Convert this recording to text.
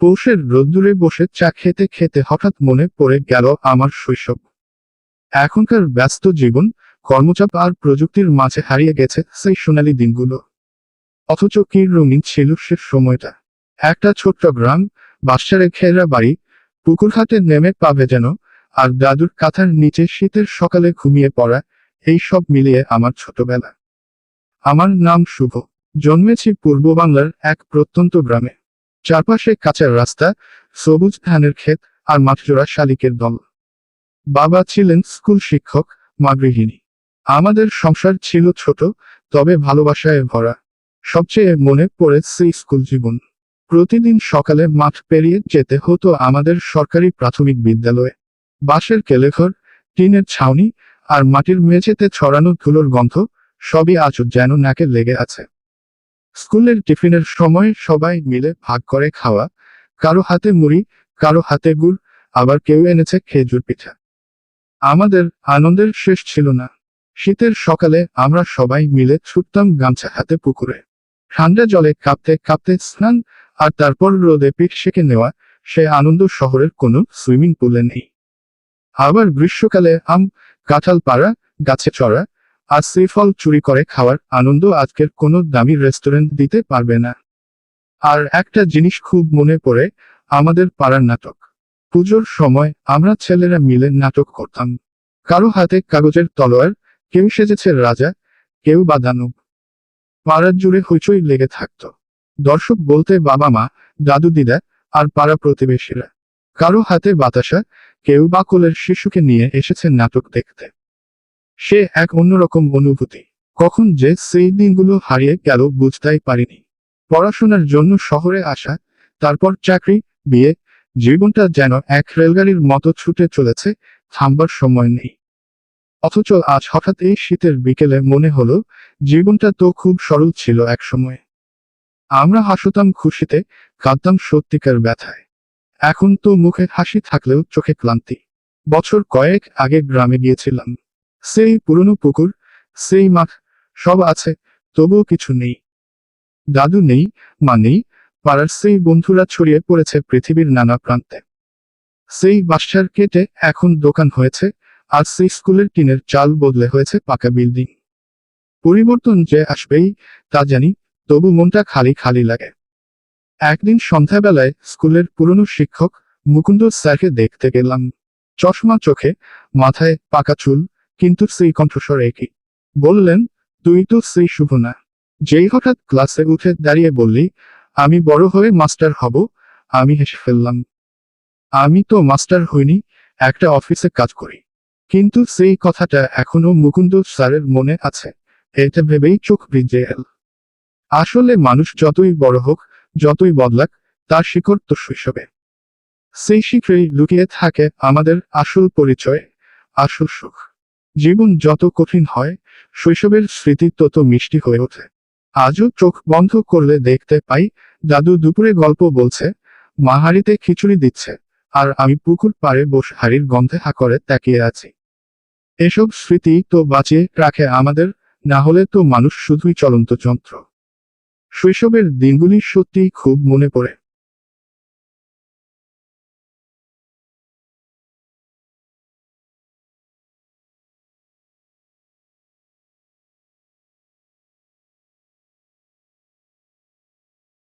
পৌষের রোদ্দুরে বসে চা খেতে খেতে হঠাৎ মনে পড়ে গেল আমার শৈশব। এখনকার ব্যস্ত জীবন, কর্মচাপ আর প্রযুক্তির মাঝে হারিয়ে গেছে সেই সোনালী দিনগুলো। অথচ কি রঙিন ছিল সে সময়টা। একটা ছোট্ট গ্রাম বাসারে ঘেরা বাড়ি পুকুরঘাটে নেমে পাবে যেন, আর দাদুর কাঁথার নিচে শীতের সকালে ঘুমিয়ে পড়া, এই সব মিলিয়ে আমার ছোটবেলা। আমার নাম শুভ। জন্মেছি পূর্ব বাংলার এক প্রত্যন্ত গ্রামে। চারপাশে কাঁচার রাস্তা, সবুজ ধানের ক্ষেত আর মাঠজোড়া শালিকের দল। বাবা ছিলেন স্কুল শিক্ষক, মা গৃহিণী। আমাদের সংসার ছিল ছোট, তবে ভালোবাসায় ভরা। সবচেয়ে মনে পড়ে সেই স্কুল জীবন। প্রতিদিন সকালে মাঠ পেরিয়ে যেতে হতো আমাদের সরকারি প্রাথমিক বিদ্যালয়ে। বাঁশের কেলেঘর, টিনের ছাউনি আর মাটির মেঝেতে ছড়ানো ধুলোর গন্ধ, সবই আজ যেন নাকে লেগে আছে। স্কুলের টিফিনের সময় সবাই মিলে ভাগ করে খাওয়া। কারও হাতে মুড়ি, কারও হাতে গুড়, আবার কেউ এনেছে খেজুর পিঠা। আমাদের আনন্দের শেষ ছিল না। শীতের সকালে আমরা সবাই মিলে ছুটতাম গামছা হাতে পুকুরে। ঠান্ডা জলে কাঁপতে কাঁপতে স্নান আর তারপর রোদে পিঠ সেকে নেওয়া সে আনন্দ শহরের কোনো সুইমিং পুলে নেই। আবার গ্রীষ্মকালে আম, কাঁঠাল পাড়া, গাছে চড়া আর চুরি করে খাওয়ার আনন্দ আজকের কোনো দামি রেস্টুরেন্ট দিতে পারবে না। আর একটা জিনিস খুব মনে পড়ে, আমাদের পাড়ার নাটক। পুজোর সময় আমরা ছেলেরা মিলে নাটক করতাম। কারও হাতে কাগজের তলোয়ার, কেউ সেজেছে রাজা, কেউ বা দানব পাড়ার জুড়ে হইচই লেগে থাকতো। দর্শক বলতে বাবা মা, দাদু দিদা, আর পাড়া প্রতিবেশীরা। কারও হাতে বাতাসা, কেউ বা কোলের শিশুকে নিয়ে এসেছে নাটক দেখতে। সে এক অন্যরকম অনুভূতি। কখন যে সেই দিনগুলো হারিয়ে গেল বুঝতেই পারিনি। পড়াশোনার জন্য শহরে আসা, তারপর চাকরি, বিয়ে, জীবনটা যেন এক রেলগাড়ির মতো ছুটে চলেছে, থামবার সময় নেই। অথচ আজ হঠাৎ এই শীতের বিকেলে মনে হলো, জীবনটা তো খুব সরল ছিল এক সময়ে। আমরা হাসতাম খুশিতে, কাঁদতাম সত্যিকার ব্যথায়। এখন তো মুখে হাসি থাকলেও চোখে ক্লান্তি। বছর কয়েক আগে গ্রামে গিয়েছিলাম। সেই পুরনো পুকুর, সেই মাঠ, সব আছে, তবুও কিছু নেই। দাদু নেই, মা নেই, পাড়ার সেই বন্ধুরা ছড়িয়ে পড়েছে পৃথিবীর নানা প্রান্তে। সেই বাসার কেটে এখন দোকান হয়েছে, আর সেই স্কুলের টিনের চাল বদলে হয়েছে পাকা বিল্ডিং। পরিবর্তন যে আসবেই, তা জানি, তবু মনটা খালি খালি লাগে। একদিন সন্ধ্যাবেলায় স্কুলের পুরনো শিক্ষক মুকুন্দ স্যারকে দেখতে গেলাম। চশমা চোখে, মাথায় পাকা চুল কিন্তু সেই কণ্ঠস্বর একই। বললেন তুই তো সেই শুভ না যেই হঠাৎ ক্লাসে উঠে দাঁড়িয়ে বললি, আমি বড় হয়ে মাস্টার হব, আমি হেসে ফেললাম। আমি তো মাস্টার হইনি, একটা অফিসে কাজ করি। কিন্তু সেই কথাটা এখনও মুকুন্দ স্যারের মনে আছে, এটা ভেবেই চোখ ভিজে এল। আসলে মানুষ যতই বড় হোক, যতই বদলাক, তার শিকড় তো শৈশবে সেই শিখরেই লুকিয়ে থাকে আমাদের আসল পরিচয়, আসল সুখ। জীবন যত কঠিন হয়, শৈশবের স্মৃতি তত মিষ্টি হয়ে ওঠে। আজও চোখ বন্ধ করলে দেখতে পাই, দাদু দুপুরে গল্প বলছে, মা হাড়িতে খিচুড়ি দিচ্ছে, আর আমি পুকুর পাড়ে বসে হাড়ির গন্ধে হা করে তাকিয়ে আছি। এসব স্মৃতি তো বাঁচিয়ে রাখে আমাদের, না হলে তো মানুষ শুধুই চলন্ত যন্ত্র। শৈশবের দিনগুলি সত্যিই খুব মনে পড়ে।